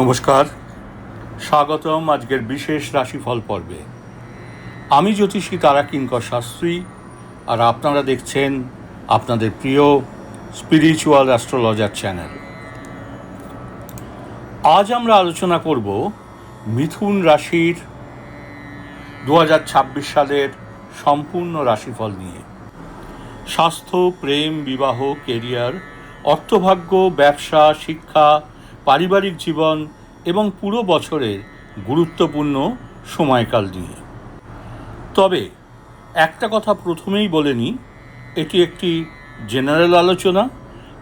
নমস্কার। স্বাগতম আজকের বিশেষ রাশিফল পর্বে। আমি জ্যোতিষী তারা কিঙ্কর শাস্ত্রী, আর আপনারা দেখছেন আপনাদের প্রিয় স্পিরিচুয়াল অ্যাস্ট্রোলজার চ্যানেল আজ আমরা আলোচনা করব মিথুন রাশির দু হাজার ছাব্বিশ সালের সম্পূর্ণ রাশিফল নিয়ে। স্বাস্থ্য, প্রেম, বিবাহ কেরিয়ার অর্থভাগ্য, ব্যবসা, শিক্ষা পারিবারিক জীবন এবং পুরো বছরের গুরুত্বপূর্ণ সময়কাল নিয়ে। তবে একটা কথা প্রথমেই বলে নিই, এটি একটি জেনারেল আলোচনা,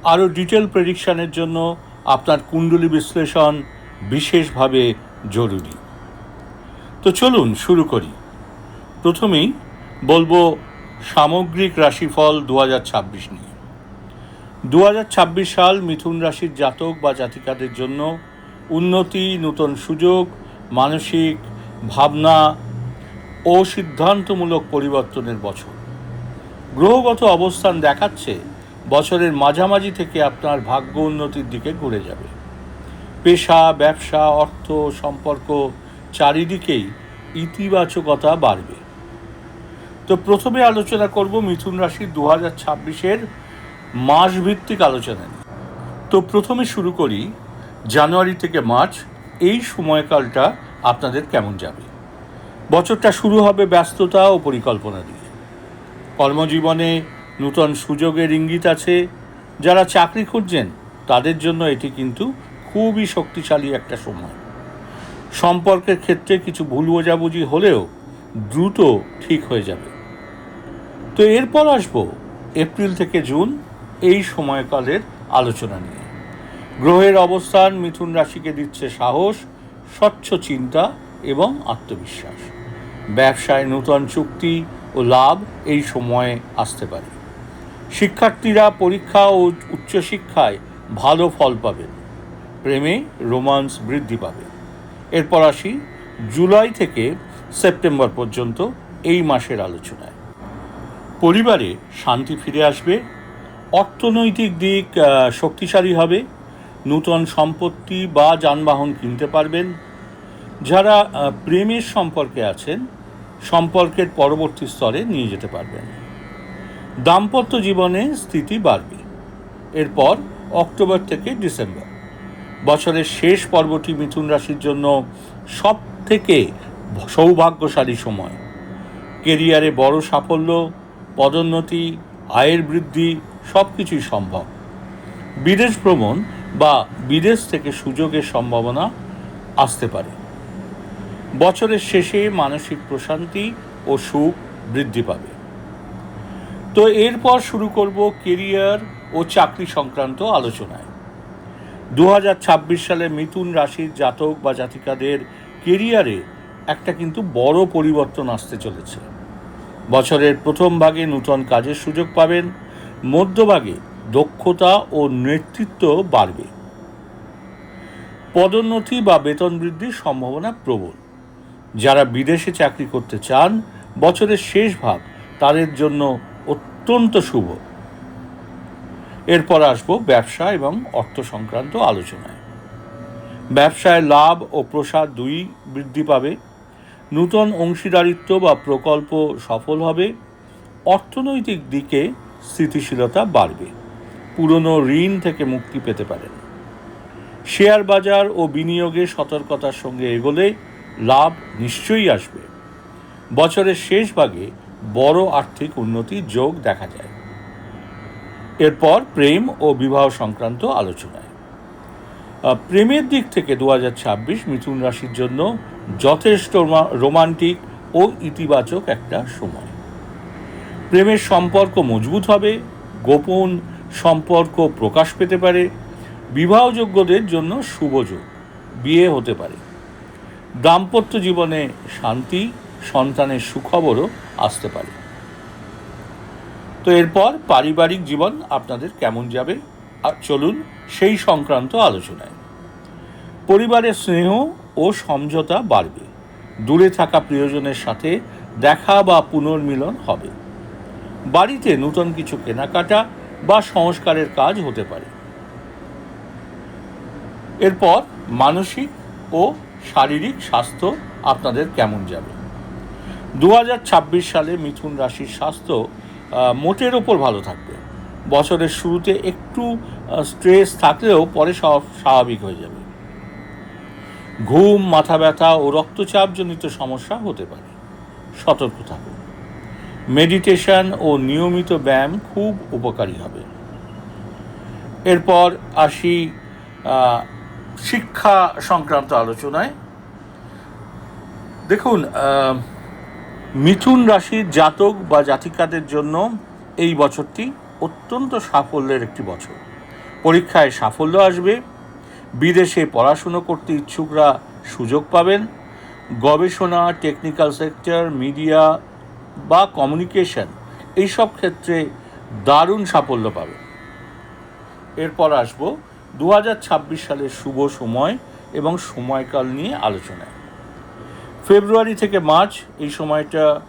আরও ডিটেল প্রেডিকশানের জন্য আপনার কুণ্ডলী বিশ্লেষণ বিশেষভাবে জরুরি। তো চলুন শুরু করি। প্রথমেই বলব সামগ্রিক রাশিফল দু হাজার ছাব্বিশ নিয়ে। দু হাজার ছাব্বিশ সাল মিথুন রাশির জাতক বা জাতিকাদের জন্য উন্নতি, নূতন সুযোগ, মানসিক ভাবনা ও সিদ্ধান্তমূলক পরিবর্তনের বছর। গ্রহগত অবস্থান দেখাচ্ছে বছরের মাঝামাঝি থেকে আপনার ভাগ্য উন্নতির দিকে ঘুরে যাবে। পেশা, ব্যবসা, অর্থ, সম্পর্ক চারিদিকেই ইতিবাচকতা বাড়বে। তো প্রথমে আলোচনা করব মিথুন রাশির দু হাজার ছাব্বিশের মাস ভিত্তিক আলোচনা নিয়ে। তো প্রথমে শুরু করি জানুয়ারি থেকে মার্চ, এই সময়কালটা আপনাদের কেমন যাবে? বছরটা শুরু হবে ব্যস্ততা ও পরিকল্পনা দিয়ে কর্মজীবনে নূতন সুযোগের ইঙ্গিত আছে। যারা চাকরি খুঁজছেন, তাদের জন্য এটি কিন্তু খুবই শক্তিশালী একটা সময়। সম্পর্কের ক্ষেত্রে কিছু ভুল বোঝাবুঝি হলেও দ্রুত ঠিক হয়ে যাবে। তো এরপর আসব এপ্রিল থেকে জুন এই সময়কালের আলোচনা নিয়ে। গ্রহের অবস্থান মিথুন রাশিকে দিচ্ছে সাহস, স্বচ্ছ চিন্তা এবং আত্মবিশ্বাস। ব্যবসায় নূতন চুক্তি ও লাভ এই সময়ে আসতে পারে। শিক্ষার্থীরা পরীক্ষা ও উচ্চশিক্ষায় ভালো ফল পাবেন। প্রেমে রোমান্স বৃদ্ধি পাবে। এরপর আসি জুলাই থেকে সেপ্টেম্বর পর্যন্ত এই মাসের আলোচনায়। পরিবারে শান্তি ফিরে আসবে অর্থনৈতিক দিক শক্তিশালী হবে। নূতন সম্পত্তি বা যানবাহন কিনতে পারবেন। যারা প্রেমের সম্পর্কে আছেন, সম্পর্কের পরবর্তী স্তরে নিয়ে যেতে পারবেন। দাম্পত্য জীবনে স্থিতি বাড়বে। এরপর অক্টোবর থেকে ডিসেম্বর। বছরের শেষ পর্বটি মিথুন রাশির জন্য সব থেকে সৌভাগ্যশালী সময়। কেরিয়ারে বড় সাফল্য, পদোন্নতি, আয়ের বৃদ্ধি সব কিছুই সম্ভব। বিদেশ ভ্রমণ বা বিদেশ থেকে সুযোগের সম্ভাবনা আসতে পারে। বছরের শেষে মানসিক প্রশান্তি ও সুখ বৃদ্ধি পাবে। তো এরপর শুরু করব কেরিয়ার ও চাকরি সংক্রান্ত আলোচনায়। দু হাজার ছাব্বিশ সালে মিথুন রাশির জাতক বা জাতিকাদের কেরিয়ারে একটা কিন্তু বড় পরিবর্তন আসতে চলেছে। বছরের প্রথম ভাগে নূতন কাজের সুযোগ পাবেন মধ্যভাগে দক্ষতা ও নেতৃত্ব বাড়বে। পদোন্নতি বা বেতন বৃদ্ধির সম্ভাবনা প্রবল। যারা বিদেশে চাকরি করতে চান, বছরের শেষ ভাগ তাদের জন্য অত্যন্ত শুভ। এরপর আসব ব্যবসা এবং অর্থ সংক্রান্ত আলোচনায়। ব্যবসায় লাভ ও প্রসাদ দুই বৃদ্ধি পাবে। নূতন অংশীদারিত্ব বা প্রকল্প সফল হবে। অর্থনৈতিক দিকে স্থিতিশীলতা বাড়বে। পুরনো ঋণ থেকে মুক্তি পেতে পারেন। শেয়ার বাজার ও বিনিয়োগে সতর্কতার সঙ্গে এগোলে লাভ নিশ্চয়ই আসবে। বছরের শেষ ভাগে বড় আর্থিক উন্নতির যোগ দেখা যায়। এরপর প্রেম ও বিবাহ সংক্রান্ত আলোচনায়। প্রেমের দিক থেকে দু হাজার ছাব্বিশ মিথুন রাশির জন্য যথেষ্ট রোমান্টিক ও ইতিবাচক একটা সময়। প্রেমের সম্পর্ক মজবুত হবে, গোপন সম্পর্ক প্রকাশ পেতে পারে, বিবাহযোগ্যদের জন্য শুভযোগ বিয়ে হতে পারে। দাম্পত্য জীবনে শান্তি, সন্তানের সুখবরও আসতে পারে। তো এরপর পারিবারিক জীবন আপনাদের কেমন যাবে? আর চলুন সেই সংক্রান্ত আলোচনায়। পরিবারের স্নেহ ও সমঝোতা বাড়বে। দূরে থাকা প্রিয়জনের সাথে দেখা বা পুনর্মিলন হবে। বাড়িতে নূতন কিছু কেনাকাটা বা সংস্কারের কাজ হতে পারে। এরপর মানসিক ও শারীরিক স্বাস্থ্য আপনাদের কেমন যাবে? দু হাজার ছাব্বিশ সালে মিথুন রাশির স্বাস্থ্য মোটের ওপর ভালো থাকবে। বছরের শুরুতে একটু স্ট্রেস থাকলেও পরে সব স্বাভাবিক হয়ে যাবে। ঘুম, মাথা ব্যথা ও রক্তচাপজনিত সমস্যা হতে পারে। সতর্ক থাকুন। মেডিটেশন ও নিয়মিত ব্যায়াম খুব উপকারী হবে। এরপর আসি শিক্ষা সংক্রান্ত আলোচনায়। দেখুন মিথুন রাশির জাতক বা জাতিকাদের জন্য এই বছরটি অত্যন্ত সাফল্যের একটি বছর। পরীক্ষায় সাফল্য আসবে, বিদেশে পড়াশুনো করতে ইচ্ছুকরা সুযোগ পাবেন, গবেষণা, টেকনিক্যাল সেক্টর, মিডিয়া বা কমিউনিকেশন এইসব ক্ষেত্রে দারুণ সাফল্য পাবে। এরপর আসব দু হাজার ছাব্বিশ সালের শুভ সময় এবং সময়কাল নিয়ে আলোচনায়। ফেব্রুয়ারি থেকে মার্চ, এই সময়টা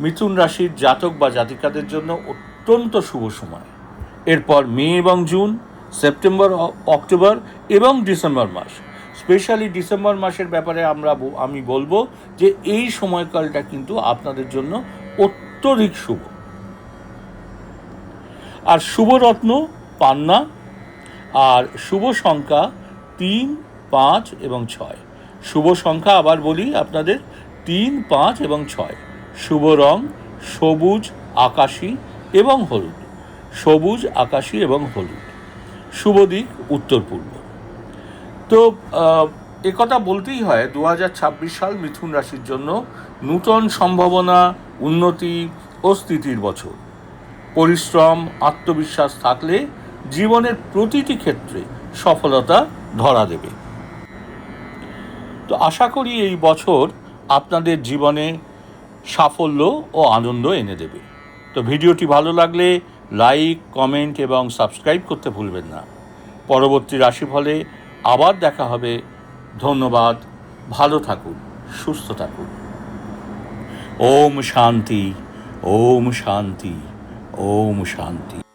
মিথুন রাশির জাতক বা জাতিকাদের জন্য অত্যন্ত শুভ সময়। এরপর মে এবং জুন, সেপ্টেম্বর অক্টোবর এবং ডিসেম্বর মাস। স্পেশালি ডিসেম্বর মাসের ব্যাপারে আমরা আমি বলব যে এই সময়কালটা কিন্তু আপনাদের জন্য অত্যধিক শুভ। আর শুভরত্ন পান্না, আর শুভ সংখ্যা তিন, পাঁচ এবং ছয়। শুভ সংখ্যা আবার বলি আপনাদের, তিন, পাঁচ এবং ছয়। শুভ রং সবুজ, আকাশী এবং হলুদ। সবুজ, আকাশী এবং হলুদ। শুভ দিক উত্তর পূর্ব তো একথা বলতেই হয় দু হাজার ছাব্বিশ সাল মিথুন রাশির জন্য নূতন সম্ভাবনা, উন্নতি ও স্থিতির বছর। পরিশ্রম, আত্মবিশ্বাস থাকলে জীবনের প্রতিটি ক্ষেত্রে সফলতা ধরা দেবে। তো আশা করি এই বছর আপনাদের জীবনে সাফল্য ও আনন্দ এনে দেবে। তো ভিডিওটি ভালো লাগলে লাইক, কমেন্ট এবং সাবস্ক্রাইব করতে ভুলবেন না। পরবর্তী রাশিফলে আবার দেখা হবে ধন্যবাদ। ভালো থাকুন সুস্থ থাকুন। ওম শান্তি ওম শান্তি ওম শান্তি।